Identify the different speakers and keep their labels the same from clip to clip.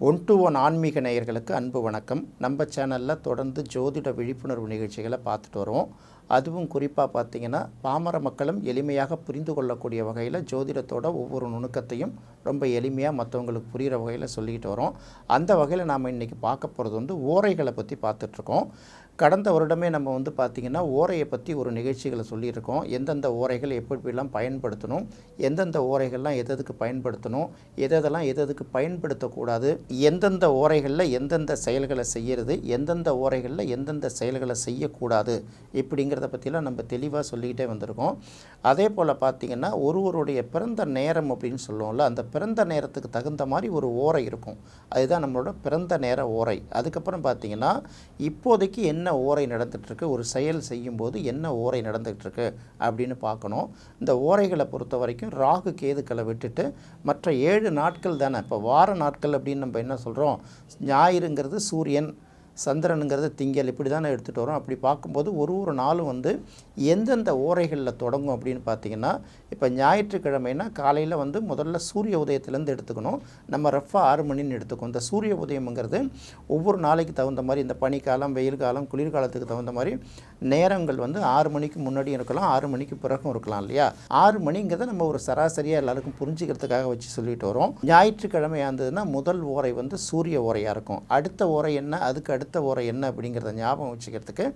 Speaker 1: One to one ஆன்மீக நேயர்களுக்கு அன்பு வணக்கம். நம்ம சேனலில் தொடர்ந்து ஜோதிட விழிப்புணர்வு நிகழ்ச்சிகளை பார்த்துட்டு வரோம் அதுவும் குறிப்பாக பார்த்தீங்கன்னா பாமர மக்களும் எளிமையாக புரிந்து கொள்ளக்கூடிய வகையில் ஜோதிடத்தோட ஒவ்வொரு நுணுக்கத்தையும் ரொம்ப எளிமையாக மற்றவங்களுக்கு புரிகிற வகையில் சொல்லிக்கிட்டு வரோம். அந்த வகையில் நாம் இன்றைக்கி பார்க்க போகிறது வந்து ஓரைகளை பற்றி பார்த்துட்ருக்கோம் கடந்த வருடமே நம்ம வந்து பார்த்திங்கன்னா ஓரையை பற்றி ஒரு நிகழ்ச்சிகளை சொல்லியிருக்கோம். எந்தெந்த ஓரைகள் எப்படிலாம் பயன்படுத்தணும் எந்தெந்த ஓரைகள்லாம் எதெதுக்கு பயன்படுத்தணும் எதெல்லாம் எதெதுக்கு பயன்படுத்தக்கூடாது எந்தெந்த ஓரைகளில் எந்தெந்த செயல்களை செய்கிறது எந்தெந்த ஓரைகளில் எந்தெந்த செயல்களை செய்யக்கூடாது இப்படிங்கிறத பற்றிலாம் நம்ம தெளிவாக சொல்லிக்கிட்டே வந்திருக்கோம். அதே போல் பார்த்திங்கன்னா ஒருவருடைய பிறந்த நேரம் அப்படின்னு சொல்லுவோம்ல அந்த பிறந்த நேரத்துக்கு தகுந்த மாதிரி ஒரு ஓரை இருக்கும். அதுதான் நம்மளோட பிறந்த நேர ஓரை. அதுக்கப்புறம் பார்த்திங்கன்னா இப்போதைக்கு என்ன என்ன ஓரை நடந்துகிட்ருக்கு ஒரு செயல் செய்யும்போது என்ன ஓரை நடந்துகிட்ருக்கு அப்படின்னு பார்க்கணும். இந்த ஓரைகளை பொறுத்த வரைக்கும் ராகு கேதுக்களை விட்டுட்டு மற்ற ஏழு நாட்கள் தானே. இப்போ வார நாட்கள் அப்படின்னு நம்ம என்ன சொல்கிறோம் ஞாயிறுங்கிறது சூரியன் சந்திரனுங்கிறது திங்கள் இப்படி தான் எடுத்துகிட்டு வரோம். அப்படி பார்க்கும்போது ஒரு ஒரு நாளும் வந்து எந்தெந்த ஓரைகளில் தொடங்கும் அப்படின்னு பார்த்தீங்கன்னா இப்போ ஞாயிற்றுக்கிழமைனா காலையில் வந்து முதல்ல சூரிய உதயத்துலேருந்து எடுத்துக்கணும். நம்ம ரஃபாக ஆறு மணின்னு எடுத்துக்கணும். இந்த சூரிய உதயம்ங்கிறது ஒவ்வொரு நாளைக்கு தகுந்த மாதிரி இந்த பனிக்காலம் வெயில் காலம் குளிர்காலத்துக்கு தகுந்த மாதிரி நேரங்கள் வந்து ஆறு மணிக்கு முன்னாடியும் இருக்கலாம் ஆறு மணிக்கு பிறகும் இருக்கலாம் இல்லையா? ஆறு மணிங்கிறத நம்ம ஒரு சராசரியாக எல்லாருக்கும் புரிஞ்சுக்கிறதுக்காக வச்சு சொல்லிட்டு வரோம். ஞாயிற்றுக்கிழமையாக இருந்ததுன்னா முதல் ஓரை வந்து சூரிய ஓரையாக இருக்கும். அடுத்த ஓரை என்ன? அதுக்கு அடுத்த அடுத்த ஓரை என்ன அப்படிங்கிறத ஞாபகம் வச்சுக்கிறதுக்கு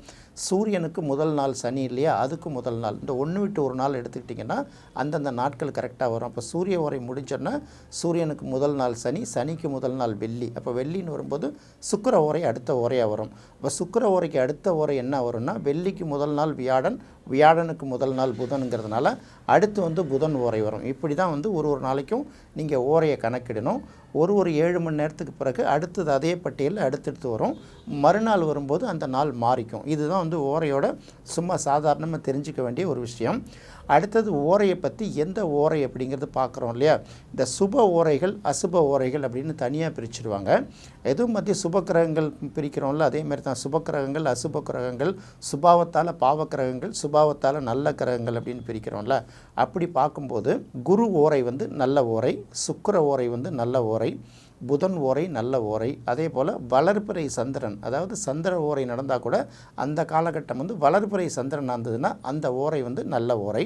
Speaker 1: சூரியனுக்கு முதல் நாள் சனி இல்லையா? அதுக்கு முதல் நாள். இந்த ஒன்று விட்டு ஒரு நாள் எடுத்துக்கிட்டிங்கன்னா அந்தந்த நாட்கள் கரெக்டாக வரும். அப்போ சூரிய ஓரை முடிஞ்சோன்னா சூரியனுக்கு முதல் நாள் சனி சனிக்கு முதல் நாள் வெள்ளி. அப்போ வெள்ளின்னு வரும்போது சுக்கர ஓரை அடுத்த ஓரையாக வரும். இப்போ சுக்கிர ஓரைக்கு அடுத்த ஓரை என்ன வரும்னா வெள்ளிக்கு முதல் நாள் வியாழன் வியாழனுக்கு முதல் நாள் புதனுங்கிறதுனால அடுத்து வந்து புதன் ஓரை வரும். இப்படி தான் வந்து ஒரு ஒரு நாளைக்கும் நீங்கள் ஓரையை கணக்கிடணும். ஒரு ஒரு ஏழு மணி நேரத்துக்கு பிறகு அடுத்தது அதே பட்டியலில் அடுத்தடுத்து வரும். மறுநாள் வரும்போது அந்த நாள் மாறிக்கும். இதுதான் வந்து ஓரையோட சும்மா சாதாரணமாக தெரிஞ்சிக்க வேண்டிய ஒரு விஷயம். அடுத்தது ஓரையை பற்றி எந்த ஓரை அப்படிங்கிறது பார்க்குறோம் இல்லையா? இந்த சுப ஓரைகள் அசுப ஓரைகள் அப்படின்னு தனியாக பிரிச்சுடுவாங்க எதுவும் மத்திய சுப கிரகங்கள் பிரிக்கிறோம்ல அதே மாதிரி தான் சுப கிரகங்கள் அசுப கிரகங்கள் சுபாவத்தால் பாவ கிரகங்கள் சுபாவத்தால் நல்ல கிரகங்கள் அப்படின்னு பிரிக்கிறோம்ல. அப்படி பார்க்கும்போது குரு ஓரை வந்து நல்ல ஓரை சுக்கிர ஓரை வந்து நல்ல ஓரை புதன் ஓரை நல்ல ஓரை அதே போல் வளர்பிறை சந்திரன். அதாவது சந்திர ஓரை நடந்தால் கூட அந்த காலகட்டம் வந்து வளர்பிறை சந்திரன் இருந்ததுன்னா அந்த ஓரை வந்து நல்ல ஓரை.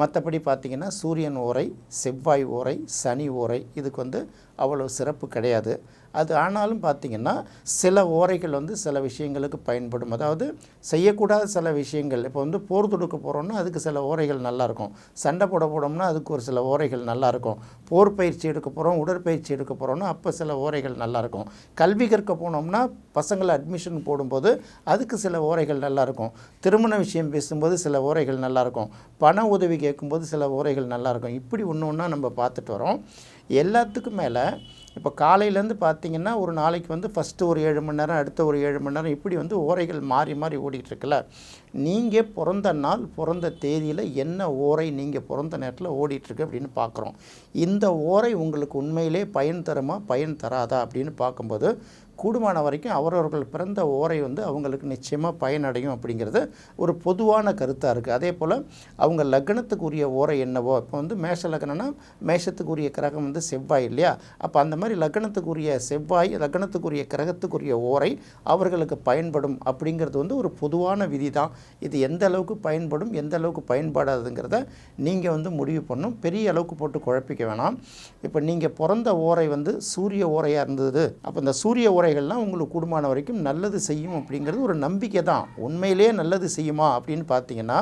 Speaker 1: மற்றபடி பார்த்திங்கன்னா சூரியன் ஓரை செவ்வாய் ஓரை சனி ஓரை இதுக்கு வந்து அவ்வளோ சிறப்பு கிடையாது. அது ஆனாலும் பார்த்திங்கன்னா சில ஓரைகள் வந்து சில விஷயங்களுக்கு பயன்படும். அதாவது செய்யக்கூடாத சில விஷயங்கள். இப்போ வந்து போர் தொடுக்க போகிறோம்னா அதுக்கு சில ஓரைகள் நல்லாயிருக்கும். சண்டை போட போனோம்னா அதுக்கு ஒரு சில ஓரைகள் நல்லாயிருக்கும். போர் பயிற்சி எடுக்க போகிறோம் உடற்பயிற்சி எடுக்க போகிறோம்னா அப்போ சில ஓரைகள் நல்லாயிருக்கும். கல்வி கற்க போனோம்னா பசங்களை அட்மிஷன் போடும்போது அதுக்கு சில ஓரைகள் நல்லாயிருக்கும். திருமண விஷயம் பேசும்போது சில ஓரைகள் நல்லாயிருக்கும். பண உதவி கேட்கும்போது சில ஓரைகள் நல்லாயிருக்கும். இப்படி ஒன்று ஒன்றா நம்ம பார்த்துட்டு வரோம். எல்லாத்துக்கும் மேலே இப்போ காலையிலேருந்து பார்த்தீங்கன்னா ஒரு நாளைக்கு வந்து ஃபஸ்ட்டு ஒரு ஏழு மணி நேரம் அடுத்த ஒரு ஏழு மணி நேரம் இப்படி வந்து ஓரைகள் மாறி மாறி ஓடிட்டுருக்குல்ல நீங்கள் பிறந்த நாள் பிறந்த தேதியில் என்ன ஓரை நீங்கள் பிறந்த நேரத்தில் ஓடிட்டுருக்கு அப்படின்னு பார்க்குறோம் இந்த ஓரை உங்களுக்கு உண்மையிலே பயன் தருமா பயன் தராதா அப்படின்னு பார்க்கும்போது கூடுமான வரைக்கும் அவரவர்கள் பிறந்த ஓரை வந்து அவங்களுக்கு நிச்சயமாக பயனடையும் அப்படிங்கிறது ஒரு பொதுவான கருத்தாக இருக்குது அதே போல் அவங்க லக்னத்துக்குரிய ஓரை என்னவோ இப்போ வந்து மேஷ லக்னம்னா மேஷத்துக்குரிய கிரகம் வந்து செவ்வாய் இல்லையா? அப்போ அந்த மாதிரி லக்னத்துக்குரிய செவ்வாய் லக்னத்துக்குரிய கிரகத்துக்குரிய ஓரை அவர்களுக்கு பயன்படும் அப்படிங்கிறது வந்து ஒரு பொதுவான விதி தான் இது எந்த அளவுக்கு பயன்படும் எந்த அளவுக்கு பயன்படாதுங்கிறத நீங்கள் வந்து முடிவு பண்ணும் பெரிய அளவுக்கு போட்டு குழப்பிக்க வேணாம். இப்போ நீங்கள் பிறந்த ஓரை வந்து சூரிய ஓரையாக இருந்தது. அப்போ இந்த சூரிய ஓரை ஓரைகள்லாம் உங்களுக்கு கூடுமான வரைக்கும் நல்லது செய்யும் அப்படிங்கிறது ஒரு நம்பிக்கை தான் உண்மையிலேயே நல்லது செய்யுமா அப்படின்னு பார்த்தீங்கன்னா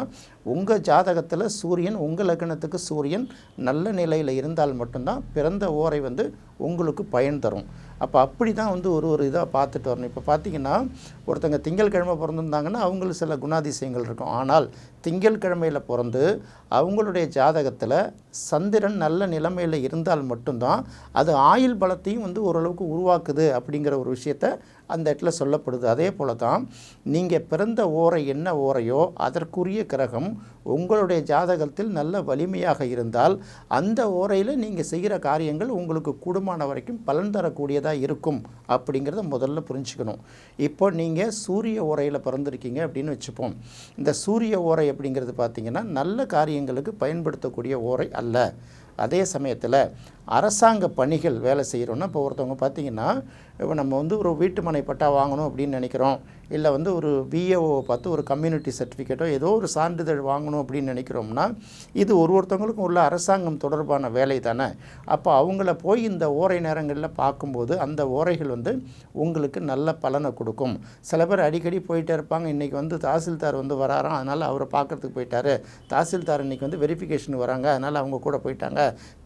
Speaker 1: உங்கள் ஜாதகத்தில் சூரியன் உங்கள் லக்னத்துக்கு சூரியன் நல்ல நிலையில் இருந்தால் மட்டும்தான் பிறந்த ஓரை வந்து உங்களுக்கு பயன் தரும். அப்போ அப்படி தான் வந்து ஒரு ஒரு இதாக பார்த்துட்டு வரணும். இப்போ பார்த்தீங்கன்னா ஒருத்தங்க திங்கள்கிழமை பிறந்திருந்தாங்கன்னா அவங்களுக்கு சில குணாதிசயங்கள் இருக்கும். ஆனால் திங்கள்கிழமையில் பிறந்து அவங்களுடைய ஜாதகத்தில் சந்திரன் நல்ல நிலைமையில் இருந்தால் மட்டும்தான் அது ஆயுள் பலத்தையும் வந்து ஓரளவுக்கு உருவாக்குது அப்படிங்கிற ஒரு விஷயத்த அந்த இடத்துல சொல்லப்படுது. அதே போல தான் நீங்கள் பிறந்த ஓரை என்ன ஓரையோ அதற்குரிய கிரகம் உங்களுடைய ஜாதகத்தில் நல்ல வலிமையாக இருந்தால் அந்த ஓரையில் நீங்கள் செய்கிற காரியங்கள் உங்களுக்கு கூடுமான வரைக்கும் பலன் தரக்கூடியதாக இருக்கும் அப்படிங்கிறத முதல்ல புரிஞ்சுக்கணும். இப்போ நீங்கள் சூரிய ஓரையில் பிறந்திருக்கீங்க அப்படின்னு வச்சுப்போம். இந்த சூரிய ஓரை அப்படிங்கிறது பார்த்தீங்கன்னா நல்ல காரியங்களுக்கு பயன்படுத்தக்கூடிய ஓரை அல்ல. அதே சமயத்தில் அரசாங்க பணிகள் வேலை செய்கிறோன்னா இப்போ ஒருத்தவங்க பார்த்தீங்கன்னா இப்போ நம்ம வந்து ஒரு வீட்டுமனை பட்டா வாங்கணும் அப்படின்னு நினைக்கிறோம். இல்லை வந்து ஒரு பிஏஓவை பார்த்து ஒரு கம்யூனிட்டி சர்டிஃபிகேட்டோ ஏதோ ஒரு சான்றிதழ் வாங்கணும் அப்படின்னு நினைக்கிறோம்னா இது ஒரு ஒருத்தவங்களுக்கும் உள்ள அரசாங்கம் தொடர்பான வேலை தானே. அப்போ அவங்கள போய் இந்த ஓரை நேரங்களில் பார்க்கும்போது அந்த ஓரைகள் வந்து உங்களுக்கு நல்ல பலனை கொடுக்கும். சில பேர் அடிக்கடி போயிட்டே இருப்பாங்க. இன்றைக்கி வந்து தாசில்தார் வந்து வராராம் அதனால் அவரை பார்க்கறதுக்கு போயிட்டார். தாசில்தார் இன்றைக்கி வந்து வெரிஃபிகேஷன் வராங்க அதனால் அவங்க கூட போயிட்டாங்க.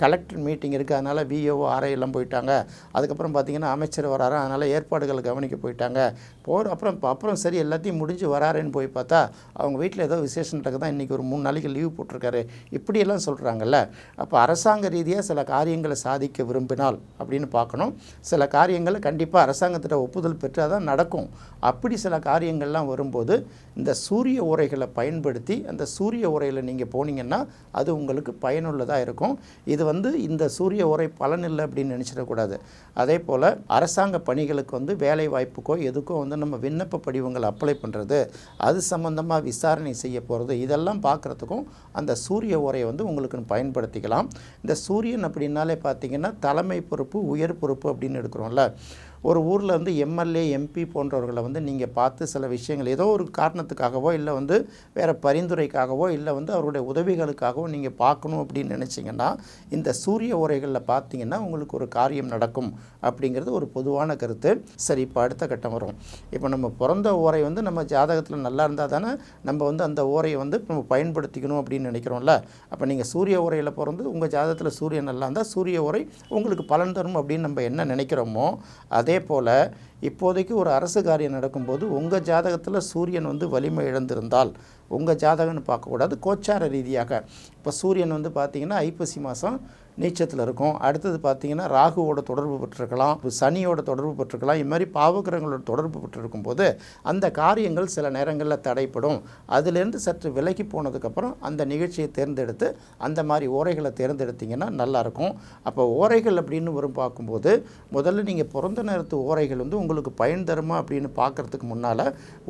Speaker 1: கலெக்டர் மீட்டிங் இருக்குது அதனால் விஏஓ ஆர்ஐ எல்லாம் போயிட்டாங்க. அதுக்கப்புறம் பார்த்தீங்கன்னா அமைச்சர் வராரா. அதனால் ஏற்பாடுகளை கவனிக்க போயிட்டாங்க. போகிற அப்புறம் அப்புறம் சரி எல்லாத்தையும் முடிஞ்சு வராருன்னு போய் பார்த்தா அவங்க வீட்டில் ஏதோ விசேஷம் தான் இன்றைக்கி ஒரு மூணு நாளைக்கு லீவ் போட்டிருக்காரு. இப்படியெல்லாம் சொல்கிறாங்கல்ல அப்போ அரசாங்க ரீதியாக சில காரியங்களை சாதிக்க விரும்பினால் அப்படின்னு பார்க்கணும். சில காரியங்களை கண்டிப்பாக அரசாங்கத்திட்ட ஒப்புதல் பெற்றால் தான் நடக்கும். அப்படி சில காரியங்கள்லாம் வரும்போது இந்த சூரிய உரைகளை பயன்படுத்தி அந்த சூரிய உரையில் நீங்கள் போனீங்கன்னா அது உங்களுக்கு பயனுள்ளதாக இருக்கும். இது வந்து இந்த சூரிய உரை பலன் இல்லை அப்படின்னு நினச்சிடக்கூடாது அதே போல் அரசாங்க பணிகளுக்கு வந்து வேலை வாய்ப்புக்கோ எதுக்கோ வந்து நம்ம விண்ணப்ப படிவங்களை அப்ளை பண்ணுறது அது சம்மந்தமாக விசாரணை செய்ய போகிறது இதெல்லாம் பார்க்குறதுக்கும் அந்த சூரிய உரையை வந்து உங்களுக்கு பயன்படுத்திக்கலாம். இந்த சூரியன் அப்படின்னாலே பார்த்தீங்கன்னா தலைமை பொறுப்பு உயர் பொறுப்பு அப்படின்னு எடுக்கிறோம்ல. ஒரு ஊரில் வந்து எம்எல்ஏ எம்பி போன்றவர்களை வந்து நீங்கள் பார்த்து சில விஷயங்கள் ஏதோ ஒரு காரணத்துக்காகவோ இல்லை வந்து வேறு பரிந்துரைக்காகவோ இல்லை வந்து அவருடைய உதவிகளுக்காகவோ நீங்கள் பார்க்கணும் அப்படின்னு நினச்சிங்கன்னா இந்த சூரிய உரைகளில் பார்த்தீங்கன்னா உங்களுக்கு ஒரு காரியம் நடக்கும் அப்படிங்கிறது ஒரு பொதுவான கருத்து. சரி இப்போ அடுத்த கட்டம் வரும். இப்போ நம்ம பிறந்த ஓரை வந்து நம்ம ஜாதகத்தில் நல்லா இருந்தால் தானே நம்ம வந்து அந்த ஓரையை வந்து நம்ம பயன்படுத்திக்கணும் அப்படின்னு நினைக்கிறோம்ல. அப்போ நீங்கள் சூரிய உரையில் பிறந்து உங்கள் ஜாதகத்தில் சூரியன் நல்லா இருந்தால் சூரிய உரை உங்களுக்கு பலன் தரும் அப்படின்னு நம்ம என்ன நினைக்கிறோமோ அதே போல் இப்போதைக்கு ஒரு அரசு காரியம் நடக்கும்போது உங்கள் ஜாதகத்தில் சூரியன் வந்து வலிமை இழந்திருந்தால் உங்கள் ஜாதகம்னு பார்க்கக்கூடாது கோச்சார ரீதியாக. இப்போ சூரியன் வந்து பார்த்திங்கன்னா ஐப்பசி மாதம் நீச்சத்தில் இருக்கும். அடுத்தது பார்த்தீங்கன்னா ராகுவோட தொடர்பு பெற்றிருக்கலாம். இப்போ சனியோட தொடர்பு பெற்றிருக்கலாம். இது மாதிரி பாவகிரகங்களோட தொடர்பு பெற்றிருக்கும் போது அந்த காரியங்கள் சில நேரங்களில் தடைப்படும் அதுலேருந்து சற்று விலகி போனதுக்கப்புறம் அந்த நிகழ்ச்சியை தேர்ந்தெடுத்து அந்த மாதிரி ஓரைகளை தேர்ந்தெடுத்தீங்கன்னா நல்லாயிருக்கும் அப்போ ஓரைகள் அப்படின்னு வரும் பார்க்கும்போது முதல்ல நீங்கள் பிறந்த நேரத்து ஓரைகள் வந்து உங்களுக்கு பயன் தருமா அப்படின்னு பார்க்குறதுக்கு முன்னால்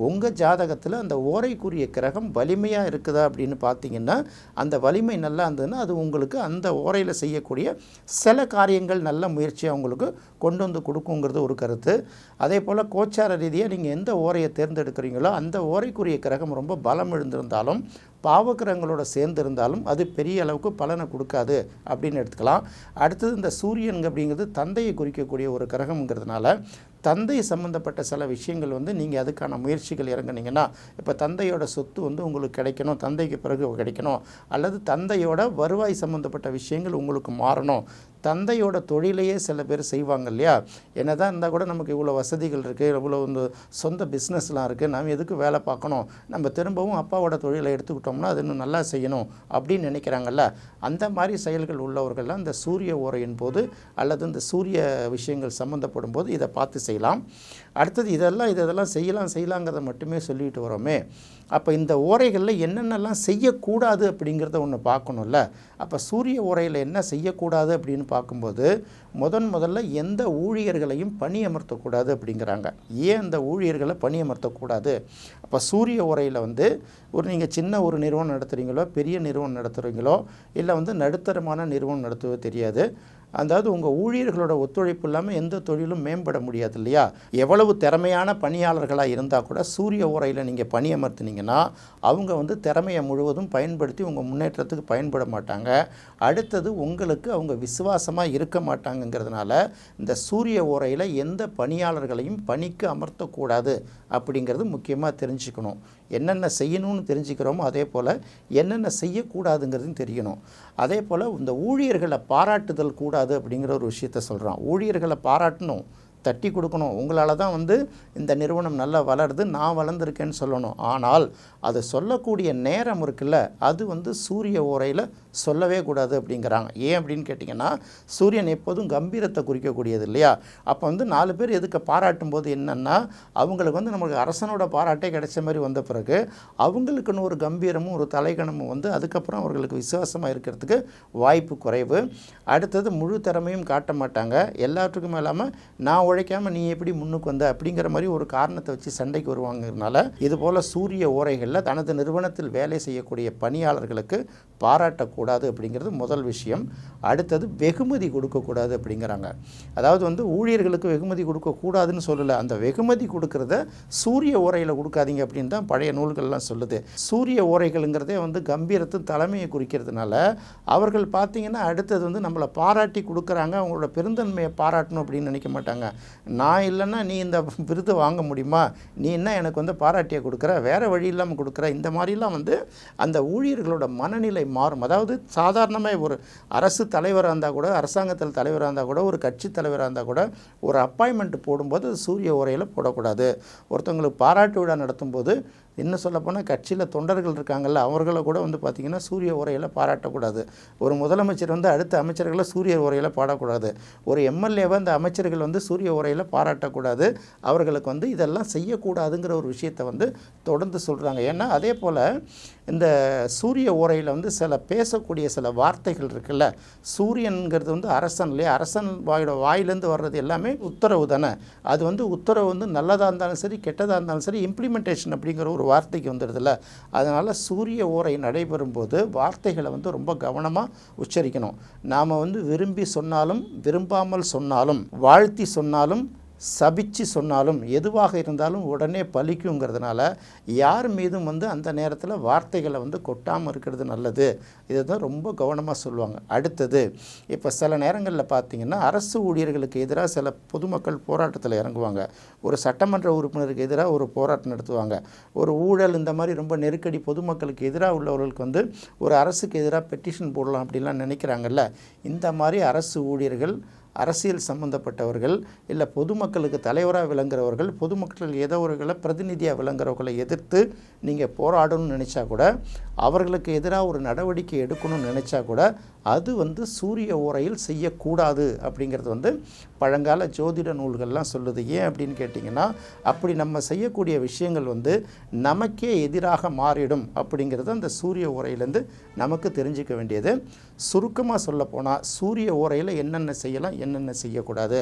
Speaker 1: உங்கள் ஜாதகத்தில் அந்த ஓரைக்குரிய கிரகம் வலிமையாக இருக்குதா அப்படின்னு பார்த்தீங்கன்னா அந்த வலிமை நல்லா இருந்ததுன்னா அது உங்களுக்கு அந்த ஓரையில் செய்யக்கூடிய சில காரியங்கள் நல்ல முயற்சியை அவங்களுக்கு கொண்டு வந்து கொடுக்குங்கிறது ஒரு கருத்து. அதே போல் கோச்சார ரீதியாக நீங்கள் எந்த ஓரையை தேர்ந்தெடுக்கிறீங்களோ அந்த ஓரைக்குரிய கிரகம் ரொம்ப பலம் எழுந்திருந்தாலும் பாவக்கிரகங்களோட சேர்ந்து இருந்தாலும் அது பெரிய அளவுக்கு பலனை கொடுக்காது அப்படின்னு எடுத்துக்கலாம். அடுத்தது இந்த சூரியன் அப்படிங்கிறது தந்தையை குறிக்கக்கூடிய ஒரு கிரகம்ங்கிறதுனால தந்தை சம்மந்தப்பட்ட சில விஷயங்கள் வந்து நீங்கள் அதுக்கான முயற்சிகள் இறங்குனீங்கன்னா இப்போ தந்தையோட சொத்து வந்து உங்களுக்கு கிடைக்கணும் தந்தைக்கு பிறகு கிடைக்கணும். அல்லது தந்தையோட வருவாய் சம்மந்தப்பட்ட விஷயங்கள் உங்களுக்கு மாறணும். தந்தையோட தொழிலையே சில பேர் செய்வாங்க இல்லையா? என்ன தான் இருந்தால் கூட நமக்கு இவ்வளோ வசதிகள் இருக்குது இவ்வளோ இந்த சொந்த பிஸ்னஸ்லாம் இருக்குது நாம் எதுக்கு வேலை பார்க்கணும்? நம்ம திரும்பவும் அப்பாவோட தொழிலை எடுத்துக்கிட்டோம்னா அது இன்னும் நல்லா செய்யணும் அப்படின்னு நினைக்கிறாங்கல்ல? அந்த மாதிரி செயல்கள் உள்ளவர்கள்லாம் இந்த சூரிய ஓரையின் போது அல்லது இந்த சூரிய விஷயங்கள் சம்மந்தப்படும் போது இதை பார்த்து செய்யலாம். அடுத்தது இதெல்லாம் இதெல்லாம் செய்யலாம் செய்யலாங்கிறத மட்டுமே சொல்லிட்டு வரோமே. அப்போ இந்த ஓரைகளில் என்னென்னலாம் செய்யக்கூடாது அப்படிங்கிறத ஒன்று பார்க்கணும்ல. அப்போ சூரிய ஓரையில் என்ன செய்யக்கூடாது அப்படின்னு பார்க்கும்போது முதன் முதல்ல எந்த ஊழியர்களையும் பணியமர்த்தக்கூடாது அப்படிங்கிறாங்க. ஏன் அந்த ஊழியர்களை பணி அமர்த்தக்கூடாது அப்போ சூரிய உரையில் வந்து ஒரு நீங்கள் சின்ன ஒரு நிறுவனம் நடத்துகிறீங்களோ பெரிய நிறுவனம் நடத்துகிறீங்களோ இல்லை வந்து நடுத்தரமான நிறுவனம் நடத்துவது தெரியாது. அதாவது உங்கள் ஊழியர்களோட ஒத்துழைப்பு இல்லாமல் எந்த தொழிலும் மேம்பட முடியாது இல்லையா? எவ்வளவு திறமையான பணியாளர்களாக இருந்தால் கூட சூரிய உரையில் நீங்கள் பணியமர்த்தினீங்கன்னா அவங்க வந்து திறமையை முழுவதும் பயன்படுத்தி உங்கள் முன்னேற்றத்துக்கு பயன்பட மாட்டாங்க. அடுத்தது உங்களுக்கு அவங்க விசுவாசமாக இருக்க மாட்டாங்கங்கிறதுனால இந்த சூரிய உரையில் எந்த பணியாளர்களையும் பணிக்கு அமர்த்தக்கூடாது அப்படிங்கிறது முக்கியமாக தெரிஞ்சுக்கணும். என்னென்ன செய்யணும்னு தெரிஞ்சுக்கிறோமோ அதே போல் என்னென்ன செய்யக்கூடாதுங்கிறதும் தெரியணும். அதே போல் இந்த ஊழியர்களை பாராட்டுதல் கூடாது அப்படிங்கிற ஒரு விஷயத்த சொல்கிறான் ஊழியர்களை பாராட்டணும். தட்டி கொடுக்கணும். உங்களால் தான் வந்து இந்த நிறுவனம் நல்லா வளருது நான் வளர்ந்துருக்கேன்னு சொல்லணும். ஆனால் அது சொல்லக்கூடிய நேரம் இருக்குல்ல அது வந்து சூரிய ஓரையில் சொல்லவே கூடாது அப்படிங்கிறாங்க. ஏன் அப்படின்னு கேட்டிங்கன்னா சூரியன் எப்போதும் கம்பீரத்தை குறிக்கக்கூடியது இல்லையா? அப்போ வந்து நாலு பேர் எதுக்கு பாராட்டும் போது என்னென்னா அவங்களுக்கு வந்து நமக்கு அரசனோட பாராட்டே கிடைச்ச மாதிரி வந்த பிறகு அவங்களுக்குன்னு ஒரு கம்பீரமும் ஒரு தலைகணமும் வந்து அதுக்கப்புறம் அவர்களுக்கு விசுவாசமாக இருக்கிறதுக்கு வாய்ப்பு குறைவு. அடுத்தது முழு திறமையும் காட்ட மாட்டாங்க. எல்லாத்துக்கும் இல்லாமல் நான் உழைக்காமல் நீ எப்படி முன்னுக்கு வந்த அப்படிங்கிற மாதிரி ஒரு காரணத்தை வச்சு சண்டைக்கு வருவாங்கிறதுனால இது போல் சூரிய ஓரைகளில் தனது நிறுவனத்தில் வேலை செய்யக்கூடிய பணியாளர்களுக்கு பாராட்டக்கூடாது அப்படிங்கிறது முதல் விஷயம். அடுத்தது வெகுமதி கொடுக்கக்கூடாது அப்படிங்கிறாங்க. அதாவது வந்து ஊழியர்களுக்கு வெகுமதி கொடுக்கக்கூடாதுன்னு சொல்லலை. அந்த வெகுமதி கொடுக்கறத சூரிய ஓரையில் கொடுக்காதீங்க அப்படின்னு தான் பழைய நூல்கள்லாம் சொல்லுது. சூரிய ஓரைகள்ங்கிறதே வந்து கம்பீரத்தின் தலைமையை குறிக்கிறதுனால அவர்கள் பார்த்தீங்கன்னா அடுத்தது வந்து நம்மளை பாராட்டி கொடுக்குறாங்க. அவங்களோட பெருந்தன்மையை பாராட்டணும் அப்படின்னு நினைக்க மாட்டாங்க. நான் இல்லைன்னா நீ இந்த விருது வாங்க முடியுமா? நீ என்ன எனக்கு வந்து பாராட்டியை கொடுக்குற? வேறு வழி இல்லாமல் கொடுக்குற? இந்த மாதிரிலாம் வந்து அந்த ஊழியர்களோட மனநிலை மாறும். அதாவது சாதாரணமாக ஒரு அரசு தலைவராக இருந்தால் கூட அரசாங்கத்தில் தலைவராக இருந்தால் கூட ஒரு கட்சி தலைவராக இருந்தால் கூட ஒரு அப்பாயின்மெண்ட் போடும்போது அது சூரிய உரையில் போடக்கூடாது. ஒருத்தவங்களுக்கு பாராட்டு விழா நடத்தும்போது இன்னும் சொல்லப்போனால் கட்சியில் தொண்டர்கள் இருக்காங்கல்ல அவர்களை கூட வந்து பார்த்திங்கன்னா சூரிய உரையில் பாராட்டக்கூடாது. ஒரு முதலமைச்சர் வந்து அடுத்த அமைச்சர்களை சூரிய உரையில் பாடக்கூடாது. ஒரு எம்எல்ஏவை அந்த அமைச்சர்கள் வந்து சூரிய உரையில் பாராட்டக்கூடாது. அவர்களுக்கு வந்து இதெல்லாம் செய்யக்கூடாதுங்கிற ஒரு விஷயத்தை வந்து தொடர்ந்து சொல்கிறாங்க ஏன்னா அதே போல் இந்த சூரிய உரையில் வந்து சில பேசக்கூடிய சில வார்த்தைகள் இருக்குல்ல சூரியன்கிறது வந்து அரசன் இல்லையா? அரசன் வாயோட வாயிலேருந்து வர்றது எல்லாமே உத்தரவு தானே? அது வந்து உத்தரவு வந்து நல்லதாக இருந்தாலும் சரி கெட்டதாக இருந்தாலும் சரி இம்ப்ளிமெண்டேஷன் அப்படிங்கிற ஒரு வார்த்தைக்கு வந்துடுதுல்ல. அதனால் சூரிய ஓரை நடைபெறும் போது வார்த்தைகளை வந்து ரொம்ப கவனமாக உச்சரிக்கணும். நாம் வந்து விரும்பி சொன்னாலும் விரும்பாமல் சொன்னாலும் வாழ்த்தி சொன்னாலும் சபிச்சு சொன்னாலும் எதுவாக இருந்தாலும் உடனே பலிக்குங்கிறதுனால யார் மீதும் வந்து அந்த நேரத்தில் வார்த்தைகளை வந்து கொட்டாமல் இருக்கிறது நல்லது. இதை தான் ரொம்ப கவனமாக சொல்லுவாங்க. அடுத்தது இப்போ சில நேரங்களில் பார்த்தீங்கன்னா அரசு ஊழியர்களுக்கு எதிராக சில பொதுமக்கள் போராட்டத்தில் இறங்குவாங்க. ஒரு சட்டமன்ற உறுப்பினருக்கு எதிராக ஒரு போராட்டம் நடத்துவாங்க. ஒரு ஊழல் இந்த மாதிரி ரொம்ப நெருக்கடி பொதுமக்களுக்கு எதிராக உள்ளவர்களுக்கு வந்து ஒரு அரசுக்கு எதிராக பெட்டிஷன் போடலாம் அப்படின்லாம் நினைக்கிறாங்கல்ல. இந்த மாதிரி அரசு ஊழியர்கள் அரசியல் சம்பந்தப்பட்டவர்கள் இல்லை பொதுமக்களுக்கு தலைவராக விளங்குறவர்கள் பொதுமக்கள் ஏதோ ஒருகளை பிரதிநிதியாக விளங்குறவர்களை எதிர்த்து நீங்கள் போராடணும்னு நினச்சா கூட அவர்களுக்கு எதிராக ஒரு நடவடிக்கை எடுக்கணும்னு நினச்சா கூட அது வந்து சூரிய ஓரையில் செய்யக்கூடாது அப்படிங்கிறது வந்து பழங்கால ஜோதிட நூல்கள்லாம் சொல்லுது. ஏன் அப்படின்னு கேட்டிங்கன்னா அப்படி நம்ம செய்யக்கூடிய விஷயங்கள் வந்து நமக்கே எதிராக மாறிடும் அப்படிங்கிறது அந்த சூரிய ஓரையிலேருந்து நமக்கு தெரிஞ்சுக்க வேண்டியது. சுருக்கமாக சொல்லப்போனால் சூரிய ஓரையில் என்னென்ன செய்யலாம் என்னென்ன செய்யக்கூடாது?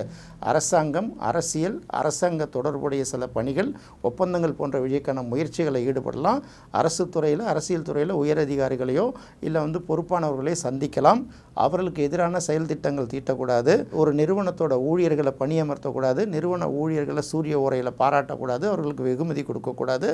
Speaker 1: அரசாங்கம் அரசியல் அரசாங்க தொடர்புடைய சில பணிகள் ஒப்பந்தங்கள் போன்ற வழிக்கான முயற்சிகளை ஈடுபடலாம். அரசு துறையில் அரசியல் துறையில் உயரதிகாரிகளையோ இல்லை வந்து பொறுப்பானவர்களையோ சந்திக்கலாம். அவர்களுக்கு எதிரான செயல் திட்டங்கள் தீட்டக்கூடாது. ஒரு நிறுவனத்தோட ஊழியர்களை பணியமர்த்தக்கூடாது. நிறுவன ஊழியர்களை சூரிய உரையில் பாராட்டக்கூடாது. அவர்களுக்கு வெகுமதி கொடுக்கக்கூடாது.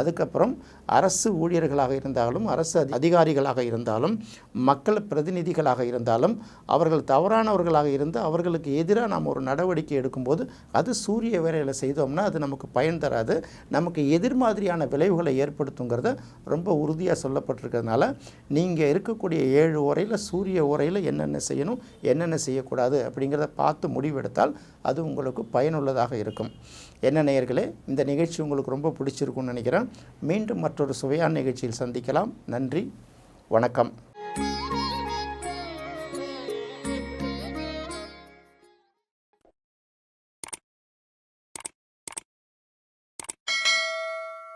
Speaker 1: அதுக்கப்புறம் அரசு ஊழியர்களாக இருந்தாலும் அரசு அதிகாரிகளாக இருந்தாலும் மக்கள் பிரதிநிதிகளாக இருந்தாலும் அவர்கள் தவறானவர்களாக இருந்து அவர்களுக்கு எதிராக நாம் ஒரு நடவடிக்கை எடுக்கும்போது அது சூரிய வேலையில் செய்தோம்னா அது நமக்கு பயன் தராது. நமக்கு எதிர்மாதிரியான விளைவுகளை ஏற்படுத்துங்கிறத ரொம்ப உறுதியாக சொல்லப்பட்டிருக்கிறதுனால நீங்கள் இருக்கக்கூடிய ஏழு உரையில் சூரிய முறையில் என்னென்ன செய்யணும் என்னென்ன செய்யக்கூடாது அப்படிங்கிறத பார்த்து முடிவெடுத்தால் அது உங்களுக்கு பயனுள்ளதாக இருக்கும். என்ன நேயர்களே இந்த நிகழ்ச்சி உங்களுக்கு ரொம்ப பிடிச்சிருக்கும்னு நினைக்கிறேன். மீண்டும் மற்றொரு சுவையான நிகழ்ச்சியில் சந்திக்கலாம். நன்றி வணக்கம்.